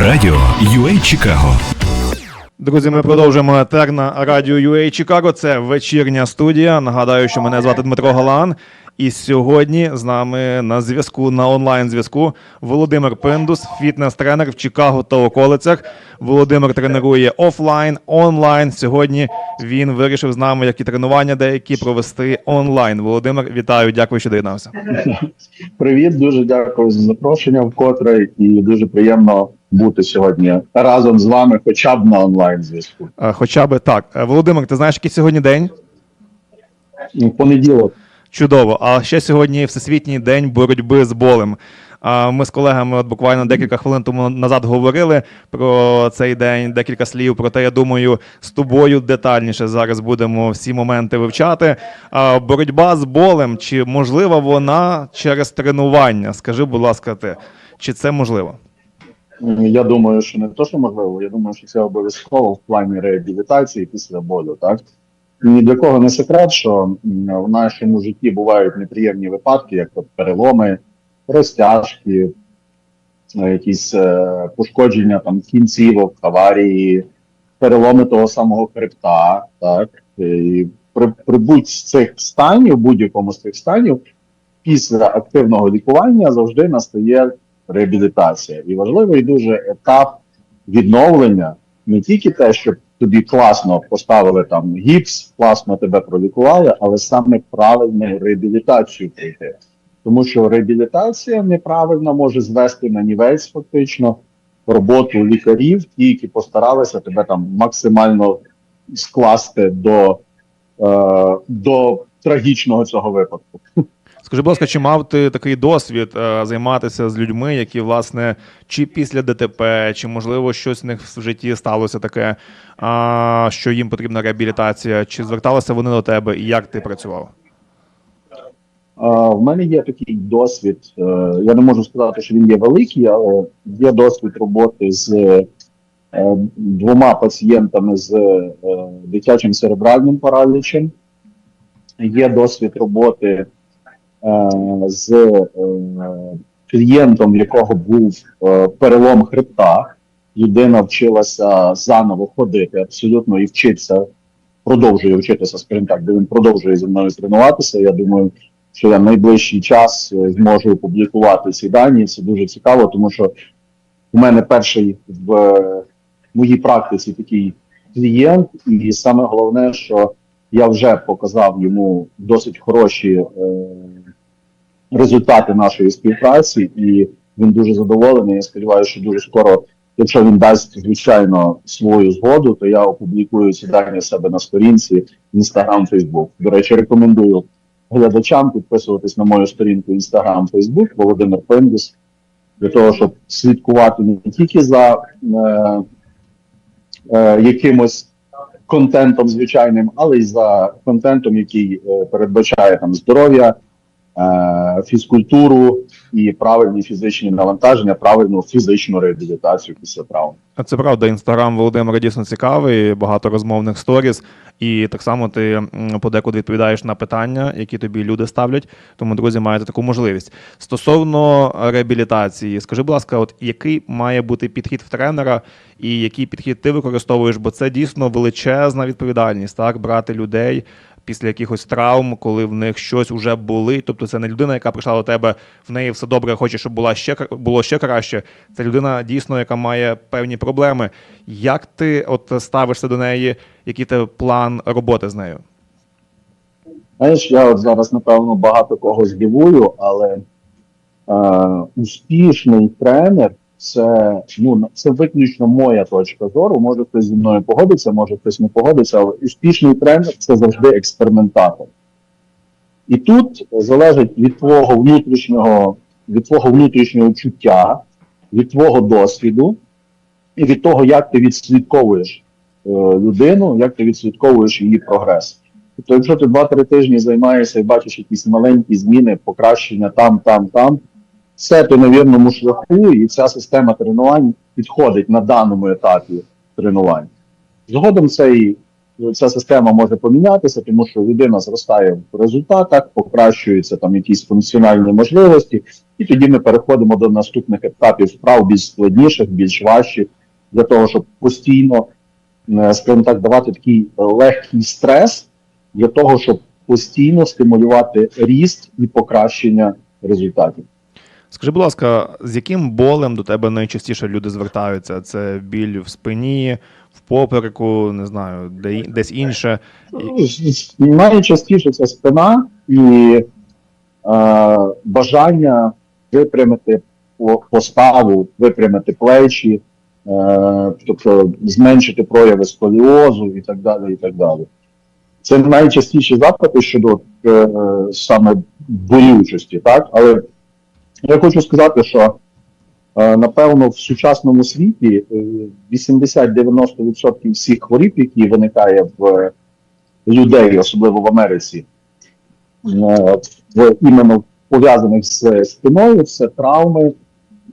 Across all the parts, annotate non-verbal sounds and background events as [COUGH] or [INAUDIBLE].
Радіо UA Чикаго. Друзі, ми продовжуємо етер на радіо UA Чикаго. Це вечірня студія. Нагадаю, що мене звати Дмитро Галан. І сьогодні з нами на зв'язку на онлайн зв'язку Володимир Пиндус, фітнес-тренер в Чикаго та околицях. Володимир тренує офлайн, онлайн. Сьогодні він вирішив з нами, як і тренування деякі провести онлайн. Володимир, вітаю, дякую, що доєднався. Привіт, дуже дякую за запрошення вкотре, і дуже приємно бути сьогодні разом з вами, хоча б на онлайн зв'язку. Е, Хоча би так. Е, Володимир, ти знаєш, який сьогодні день? Ну, Понеділок. Чудово. А ще сьогодні Всесвітній день боротьби з болем. Ми з колегами от буквально декілька хвилин тому назад говорили про цей день, декілька слів. Проте я думаю, з тобою детальніше зараз будемо всі моменти вивчати. Боротьба з болем, чи можлива вона через тренування? Скажи, будь ласка, ти, чи це можливо? Я думаю, що не то, що можливо, я думаю, що це обов'язково в плані реабілітації після болю. Так ні для кого не секрет, що в нашому житті бувають неприємні випадки, як от переломи, розтяжки, е, якісь е, пошкодження там кінцівок, аварії, переломи того самого хребта. Так і при, при будь з цих станів, будь-якому з цих станів, після активного лікування завжди настає реабілітація. І важливий дуже етап відновлення не тільки те, щоб тобі класно поставили там гіпс, класно тебе пролікували, але саме правильну реабілітацію пройти. Тому що реабілітація неправильна може звести на нівець фактично роботу лікарів, ті, які постаралися тебе там максимально скласти до, е, до трагічного цього випадку. Скажи, будь ласка, чи мав ти такий досвід е, займатися з людьми, які, власне, чи після ДТП, чи можливо щось в них в житті сталося таке, що їм потрібна реабілітація, чи зверталися вони до тебе, і як ти працював? В мене є такий досвід. е, Я не можу сказати, що він є великий, але є досвід роботи з е, двома пацієнтами з дитячим церебральним паралічем. Є досвід роботи з е, клієнтом, в якого був е, перелом хребта. Людина вчилася заново ходити абсолютно і вчиться, продовжує вчитися, скажімо так, де він продовжує зі мною тренуватися. Я думаю, що я в найближчий час е, зможу опублікувати ці дані. Це дуже цікаво, тому що у мене перший в е, моїй практиці такий клієнт, і саме головне, що я вже показав йому досить хороші е, результати нашої співпраці, і він дуже задоволений. Я сподіваюся, що дуже скоро, якщо він дасть звичайно свою згоду, то я опублікую ці дані себе на сторінці Instagram, Facebook. До речі, рекомендую глядачам підписуватись на мою сторінку Instagram, Facebook Володимир Пендіс, для того, щоб слідкувати не тільки за е, е, якимось контентом звичайним, але й за контентом, який е, передбачає там здоров'я, фізкультуру і правильні фізичні навантаження, правильну фізичну реабілітацію після травм. Це правда, інстаграм Володимира дійсно цікавий, багато розмовних сторіс, і так само ти подекуди відповідаєш на питання, які тобі люди ставлять. Тому, друзі, маєте таку можливість. Стосовно реабілітації, скажи, будь ласка, от який має бути підхід в тренера, і який підхід ти використовуєш? Бо це дійсно величезна відповідальність, так брати людей. Після якихось травм, коли в них щось уже були. Тобто це не людина, яка прийшла до тебе, в неї все добре, хоче, щоб була ще було ще краще. Це людина дійсно, яка має певні проблеми. Як ти от ставишся до неї? Який тебе план роботи з нею? Знаєш, я от зараз, напевно, багато кого здивую, але е, успішний тренер це, ну, це виключно моя точка зору. Може хтось зі мною погодиться, може хтось не погодиться, але успішний тренер це завжди експериментатор. І тут залежить від твого внутрішнього, від твого внутрішнього чуття, від твого досвіду і від того, як ти відслідковуєш е, людину, як ти відслідковуєш її прогрес. Тобто, якщо ти 2-3 тижні займаєшся і бачиш якісь маленькі зміни, покращення там, там, там, все то на вірному шляху, і ця система тренувань підходить на даному етапі тренувань. Згодом цей ця система може помінятися, тому що людина зростає в результатах, покращуються там якісь функціональні можливості, і тоді ми переходимо до наступних етапів вправ більш складніших, більш важчих, для того, щоб постійно, е, скажімо так, давати такий легкий стрес для того, щоб постійно стимулювати ріст і покращення результатів. Скажи, будь ласка, з яким болем до тебе найчастіше люди звертаються? Це біль в спині, в попереку, не знаю, де, десь інше. Ну, Найчастіше це спина і е, бажання випрямити поставу, випрямити плечі, е, тобто зменшити прояви сколіозу і так далі. І так далі. Це найчастіші запити щодо е, саме болючості, так? Але я хочу сказати, що е, напевно в сучасному світі е, 80-90% всіх хворіб, які виникає в людей, особливо в Америці, е, в іменно пов'язаних з спиною, це травми,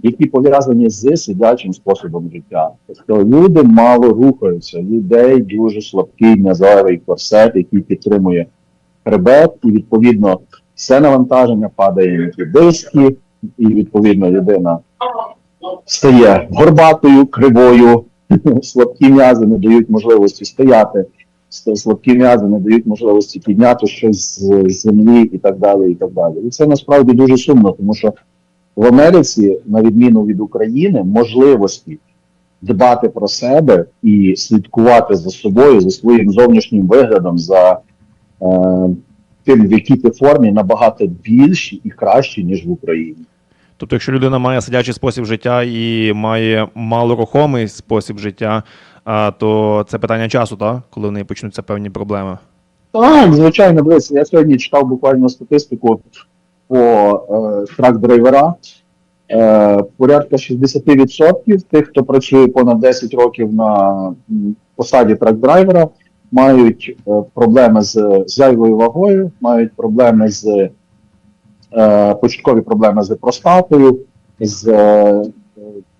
які пов'язані з сидячим способом життя. Тобто люди мало рухаються, людей дуже слабкий м'язовий корсет, який підтримує хребет, і відповідно все навантаження падає на диски, і відповідно людина стає горбатою, кривою, [LAUGHS] слабкі м'язи не дають можливості стояти, слабкі м'язи не дають можливості підняти щось з землі і так далі. І так далі. І це насправді дуже сумно, тому що в Америці, на відміну від України, можливості дбати про себе і слідкувати за собою, за своїм зовнішнім виглядом, за е, тим, в якій ти формі, набагато більші і кращі, ніж в Україні. Тобто, якщо людина має сидячий спосіб життя і має малорухомий спосіб життя, то це питання часу, так? коли в неї почнуться певні проблеми. Так, звичайно, дивись, я сьогодні читав буквально статистику по е, трак-драйвера. Е, порядка 60% тих, хто працює понад 10 років на посаді трак-драйвера, мають е, проблеми з зайвою вагою, мають проблеми з е, початкові проблеми з простатою, з е,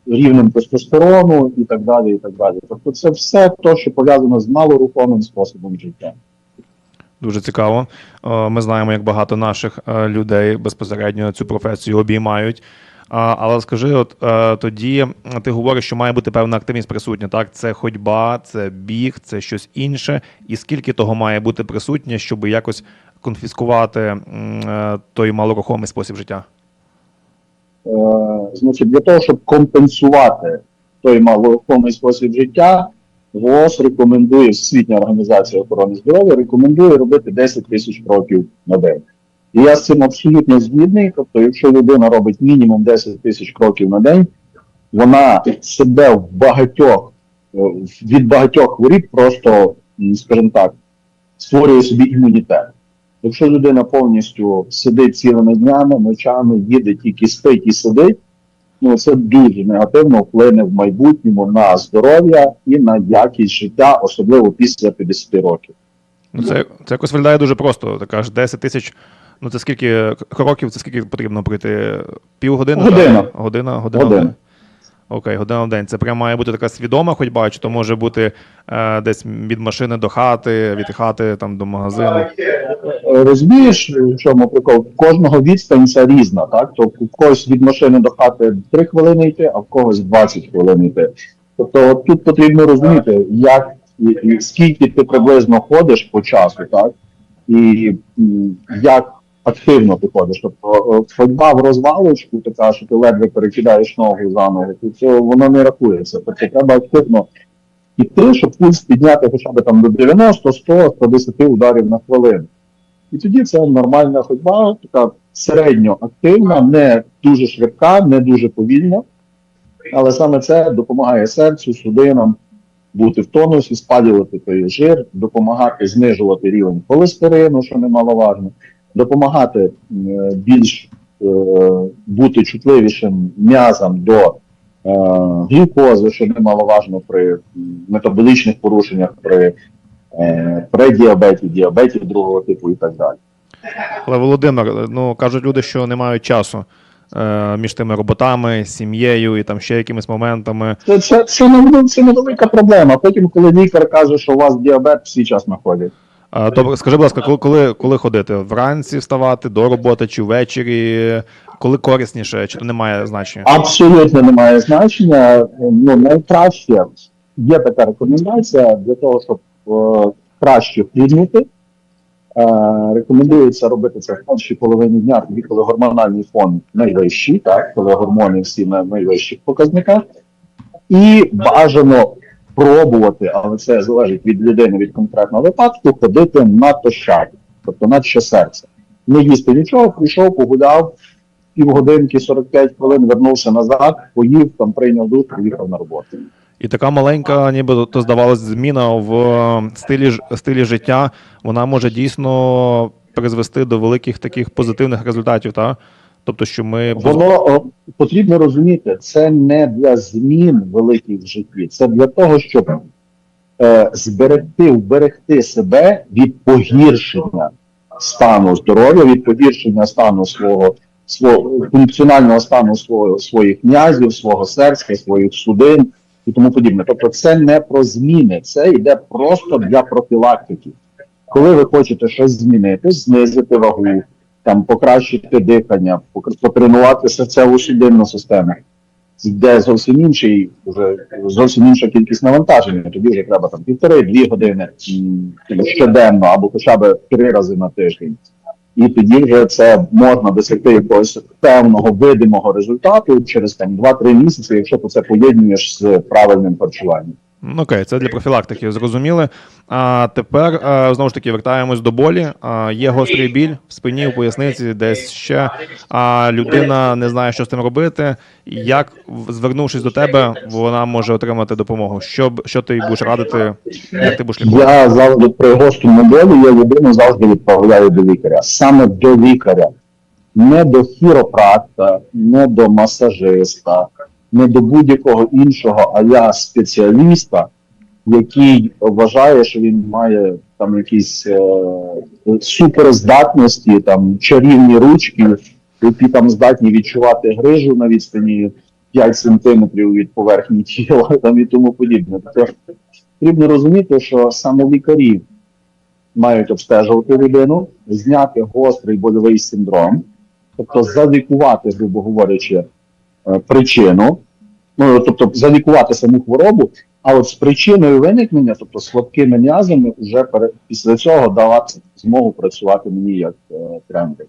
рівнем тестостерону і так далі. І так далі. Тобто це все те, що пов'язано з малорухомим способом життя. Дуже цікаво. Е, Ми знаємо, як багато наших людей безпосередньо цю професію обіймають. Але скажи, от тоді ти говориш, що має бути певна активність присутня. Так, це ходьба, це біг, це щось інше. І скільки того має бути присутнє, щоб якось конфіскувати е, той малорухомий спосіб життя? Е, значить, для того, щоб компенсувати той малорухомий спосіб життя, ВООЗ рекомендує Всесвітня організація охорони здоров'я рекомендує робити 10 тисяч кроків на день. І я з цим абсолютно згідний. Тобто, якщо людина робить мінімум 10 тисяч кроків на день, вона себе в багатьох е, від багатьох хворіб просто, скажімо так, створює собі імунітет. Якщо людина повністю сидить цілими днями, ночами, їде тільки спить і сидить, ну це дуже негативно вплине в майбутньому на здоров'я і на якість життя, особливо після 50 років. Ну, це, це якось виглядає дуже просто. Ти кажеш, 10 тисяч. Ну, це скільки кроків, це скільки потрібно пройти? Півгодини? Година. Так? Година, година. Година. Окей, година в день. Це прям має бути така свідома ходьба, чи то може бути е, десь від машини до хати, від хати там до магазину. Розумієш, в чому прикол? В Кожного відстань це різна, так? Тобто в когось від машини до хати 3 хвилини йти, а в когось 20 хвилин йти. Тобто тут потрібно розуміти, як і, і скільки ти приблизно ходиш по часу, так? І як активно ти ходиш. Тобто ходьба в розвалочку, така, що ти ледве перекидаєш ногу за ногу, то воно не рахується. Тобто треба активно іти, щоб пульс підняти хоча б там до 90, 100, 110 ударів на хвилину. І тоді це нормальна ходьба, така середньо активна, не дуже швидка, не дуже повільна. Але саме це допомагає серцю, судинам бути в тонусі, спалювати той жир, допомагати знижувати рівень холестерину, що немаловажно, допомагати м, більш е, бути чутливішим м'язам до е, глюкози, що немаловажно при метаболічних порушеннях, при е, предіабеті, діабеті другого типу і так далі. Але Володимир, ну кажуть люди, що не мають часу е, між тими роботами, сім'єю і там ще якимись моментами. Це, це, це, не, це невелика проблема. Потім, коли лікар каже, що у вас діабет, всі час ходять. А, то скажи, будь ласка, коли, коли, коли ходити? Вранці вставати до роботи чи ввечері? Коли корисніше, чи то не має значення? Абсолютно немає значення. Ну, найкраще є така рекомендація для того, щоб е, краще. Е, рекомендується робити це в першій половині дня, тоді, коли гормональний фон найвищий, так, коли гормони всі на найвищих показниках. І бажано пробувати, але це залежить від людини, від конкретного випадку, ходити на натощак, тобто наче серце. Не їсти нічого, прийшов, погуляв, півгодинки, 45 хвилин, вернувся назад, поїв, там прийняв душ, поїхав на роботу. І така маленька, ніби то здавалось, зміна в е, стилі, стилі життя, вона може дійсно призвести до великих таких позитивних результатів, та? Тобто, що ми Воно потрібно розуміти, це не для змін великих в житті, це для того, щоб е, зберегти, вберегти себе від погіршення стану здоров'я, від погіршення стану свого, свого функціонального стану свого, своїх м'язів, свого серця, своїх судин і тому подібне. Тобто, це не про зміни, це йде просто для профілактики. Коли ви хочете щось змінити, знизити вагу, там покращити дихання, потренувати серцеву судинну систему. Йде зовсім інший, вже зовсім інша кількість навантаження. Тоді вже треба там півтори-дві години щоденно або хоча б три рази на тиждень. І тоді вже це можна досягти якогось певного видимого результату через там 2-3 місяці, якщо ти це поєднуєш з правильним харчуванням. Ну, Окей, це для профілактики, зрозуміли. А тепер е, знову ж таки вертаємось до болі. Є гострий біль в спині, в поясниці, десь ще. А людина не знає, що з тим робити. Як, звернувшись до тебе, вона може отримати допомогу? Що, що ти будеш радити, як ти будеш лікувати? Я завжди при гострому болі я людину завжди відправляю до лікаря. Саме до лікаря. Не до хіропракта, не до масажиста, не до будь-якого іншого, а я спеціаліста, який вважає, що він має там якісь е, суперздатності, там чарівні ручки, які там здатні відчувати грижу на відстані 5 сантиметрів від поверхні тіла [LAUGHS] там, і тому подібне. Тобто потрібно розуміти, що саме лікарі мають обстежувати людину, зняти гострий больовий синдром, тобто залікувати, грубо говорячи, причину, ну тобто залікувати саму хворобу, а от з причиною виникнення, тобто слабкими м'язами, вже після цього давати змогу працювати мені як е, тренер.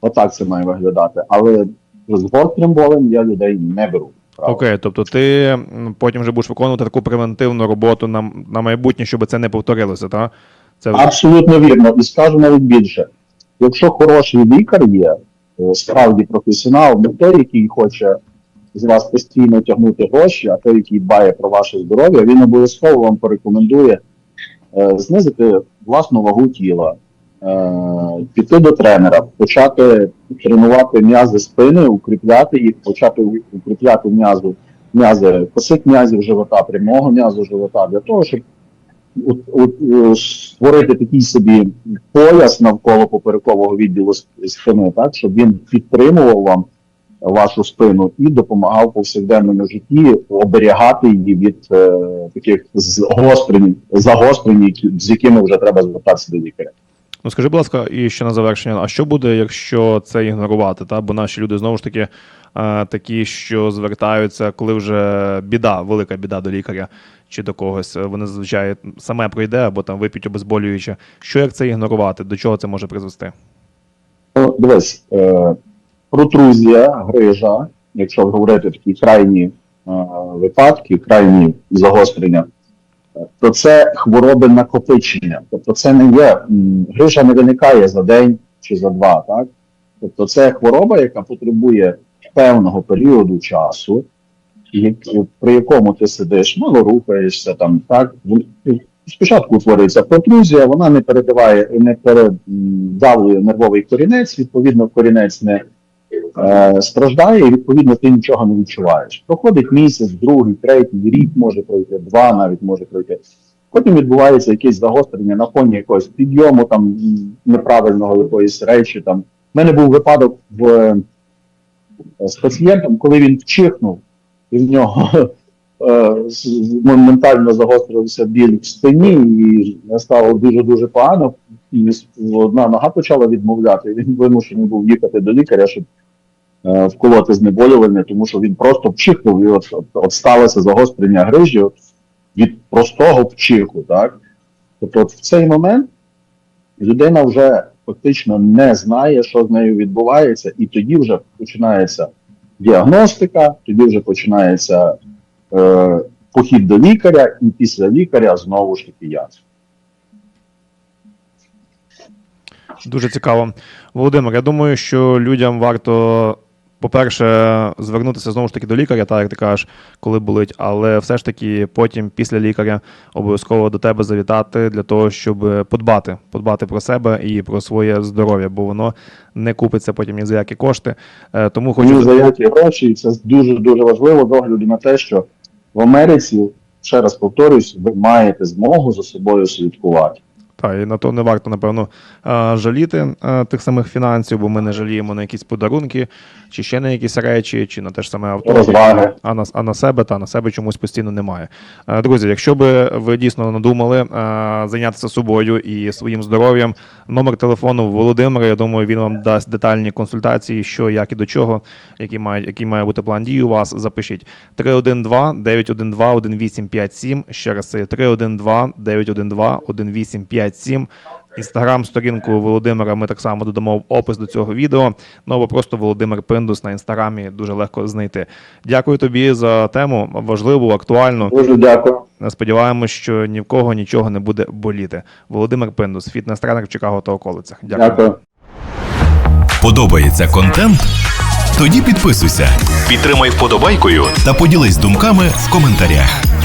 Отак це має виглядати. Але з гострим болем я людей не беру. правда. Окей, тобто ти потім вже будеш виконувати таку превентивну роботу на, на майбутнє, щоб це не повторилося, так? Це Абсолютно вірно. І скажу навіть більше. Якщо хороший лікар є, е, справді професіонал, не той, який хоче з вас постійно тягнути гроші, а той, який дбає про ваше здоров'я, він обов'язково вам порекомендує е, знизити власну вагу тіла, е, піти до тренера, почати тренувати м'язи спини, укріпляти їх, почати укріпляти м'язи, косик м'язів живота, прямого м'язу живота, для того, щоб е, створити такий собі пояс навколо поперекового відділу спини, так, щоб він підтримував вам вашу спину і допомагав в повсякденному житті оберігати її від е, таких загострень, з якими вже треба звертатися до лікаря. Ну скажи, будь ласка, і ще на завершення, а що буде, якщо це ігнорувати? Та? Бо наші люди знову ж таки е, такі, що звертаються, коли вже біда, велика біда до лікаря чи до когось. е, Вони зазвичай саме пройде або там вип'ють обезболююче. Що як це ігнорувати? До чого це може призвести? Ну, дивись, е, протрузія, грижа, якщо говорити такі крайні е, випадки, крайні загострення, то це хвороби накопичення. Тобто це не є грижа не виникає за день чи за два, так? Тобто це хвороба, яка потребує певного періоду часу, при якому ти сидиш, мало рухаєшся там, так? Спочатку утворюється протрузія, вона не передаває, не передавлює нервовий корінець, відповідно, корінець не е, страждає, і відповідно ти нічого не відчуваєш. Проходить місяць, другий, третій, рік може пройти, два навіть може пройти. Потім відбувається якесь загострення на фоні якогось підйому там неправильного якоїсь речі. Там. У мене був випадок в з пацієнтом, коли він вчихнув, і в нього [LAUGHS] е, моментально загострився біль в спині, і стало дуже-дуже погано. І одна нога почала відмовляти. Він вимушений був їхати до лікаря, щоб е, вколоти знеболювальне, тому що він просто вчихнув, і от, от, от сталося загострення грижі від простого вчиху. Так? Тобто, от в цей момент людина вже фактично не знає, що з нею відбувається, і тоді вже починається діагностика, тоді вже починається е, похід до лікаря, і після лікаря знову ж таки яд. Дуже цікаво. Володимир, я думаю, що людям варто, по-перше, звернутися знову ж таки до лікаря, так як ти кажеш, коли болить, але все ж таки потім, після лікаря, обов'язково до тебе завітати для того, щоб подбати, подбати про себе і про своє здоров'я, бо воно не купиться потім ні за які кошти. Е, Тому Ні хочу за які гроші, і це дуже дуже важливо з огляду на те, що в Америці, ще раз повторюсь, ви маєте змогу за собою слідкувати. Та, і на то не варто, напевно, е, жаліти е, тих самих фінансів, бо ми не жаліємо на якісь подарунки, чи ще на якісь речі, чи на те ж саме авто. Розваги. А на, а на себе та на себе чомусь постійно немає. Е, Друзі, якщо би ви дійсно надумали зайнятися собою і своїм здоров'ям, номер телефону Володимира, я думаю, він вам дасть детальні консультації, що, як і до чого, який має, який має бути план дій у вас. Запишіть 312 912 1857. Ще раз це 312 912 1857. Інстаграм сторінку Володимира ми так само додамо в опис до цього відео. Ну або просто Володимир Пиндус на інстаграмі дуже легко знайти. Дякую тобі за тему. Важливу, актуальну. Дуже дякую. Сподіваємось, що ні в кого нічого не буде боліти. Володимир Пиндус, фітнес-тренер в Чикаго та околицях. Дякую. Дякую. Подобається контент? Тоді підписуйся, підтримай вподобайкою та поділись думками в коментарях.